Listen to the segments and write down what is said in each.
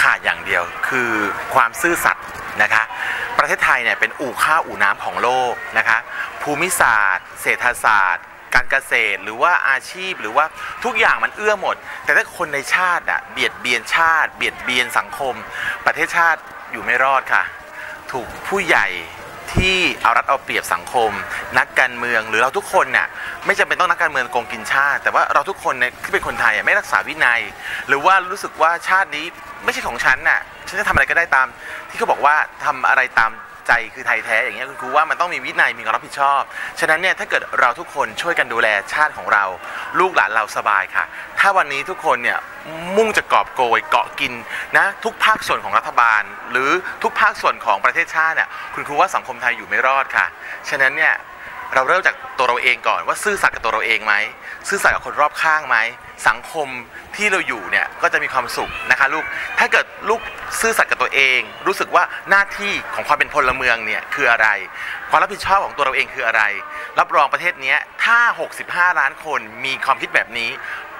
ขาดอย่างเดียวคือความซื่อสัตย์นะคะ ประเทศไทยเนี่ยเป็นอู่ข้าวอู่น้ำของโลกนะคะ ภูมิศาสตร์ เศรษฐศาสตร์ การเกษตรหรือว่าอาชีพหรือว่าทุกอย่างมันเอื้อหมด แต่ถ้าคนในชาติอะเบียดเบียนชาติ เบียดเบียนสังคม ประเทศชาติอยู่ไม่รอดค่ะ ถูกผู้ใหญ่ ที่เอารัดเอาเปรียบสังคม นักการเมืองหรือเราทุกคนเนี่ยไม่จำเป็นต้องนักการเมืองโกงกินชาติ แต่ว่าเราทุกคนเนี่ยที่เป็นคนไทยไม่รักษาวินัย หรือว่ารู้สึกว่าชาตินี้ไม่ใช่ของฉันน่ะฉันจะทำอะไรก็ได้ตาม ที่เขาบอกว่าทำอะไรตาม ใจคือไทยแท้อย่างเงี้ยคุณครูว่ามันต้องมีวินัยมีความรับผิดชอบ ฉะนั้นเนี่ยถ้าเกิดเราทุกคนช่วยกันดูแลชาติของเรา ลูกหลานเราสบายค่ะ ถ้าวันนี้ทุกคนเนี่ยมุ่งจะกอบโกยเกาะกินนะทุกภาคส่วนของรัฐบาล หรือทุกภาคส่วนของประเทศชาติเนี่ยคุณครูว่าสังคมไทยอยู่ไม่รอดค่ะ ฉะนั้นเนี่ยเราเริ่มจากตัวเราเองก่อนว่าซื่อสัตย์กับตัวเราเองไหมซื่อสัตย์กับคนรอบข้างไหมสังคมที่เราอยู่เนี่ยก็จะมีความสุขนะคะลูกถ้าเกิดลูก ซื่อสัตย์กับตัวเอง รู้สึกว่าหน้าที่ของความเป็นพลเมืองเนี่ยคืออะไร ความรับผิดชอบของตัวเราเองคืออะไร รับรองประเทศนี้ถ้า 65 ล้านคนมีความคิดแบบนี้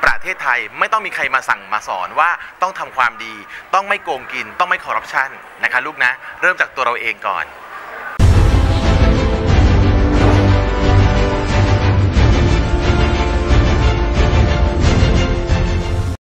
ประเทศไทยไม่ต้องมีใครมาสั่งมาสอนว่าต้องทำความดี ต้องไม่โกงกิน ต้องไม่คอร์รัปชันนะคะลูกนะ เริ่มจากตัวเราเองก่อน